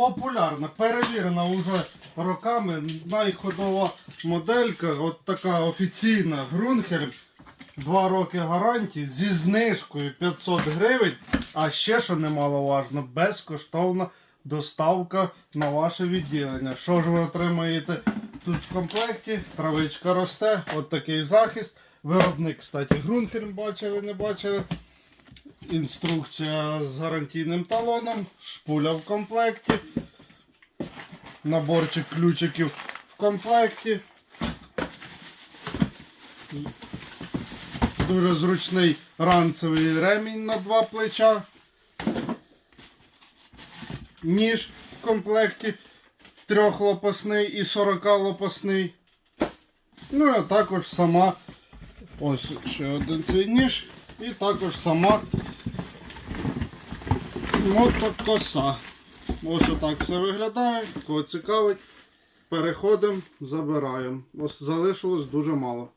популярна, перевірена вже роками. Найходова моделька, от така офіційна Грунхельм. Два роки гарантії зі знижкою 500 гривень. А ще, що немаловажно, безкоштовна доставка на ваше відділення. Що ж ви отримаєте тут в комплекті? Травичка росте, от такий захист. Виробник, кстати, Грунхельм бачили, не бачили. Інструкція з гарантійним талоном, шпуля в комплекті, наборчик ключиків в комплекті. Дуже зручний ранцевий ремінь на два плеча. Ніж в комплекті трьохлопасний і 40 лопасний. Ну а також сама ось ще один цей ніж. І також сама мотокоса. Ось отак все виглядає. Кого цікавить, переходимо, забираємо. Ось залишилось дуже мало.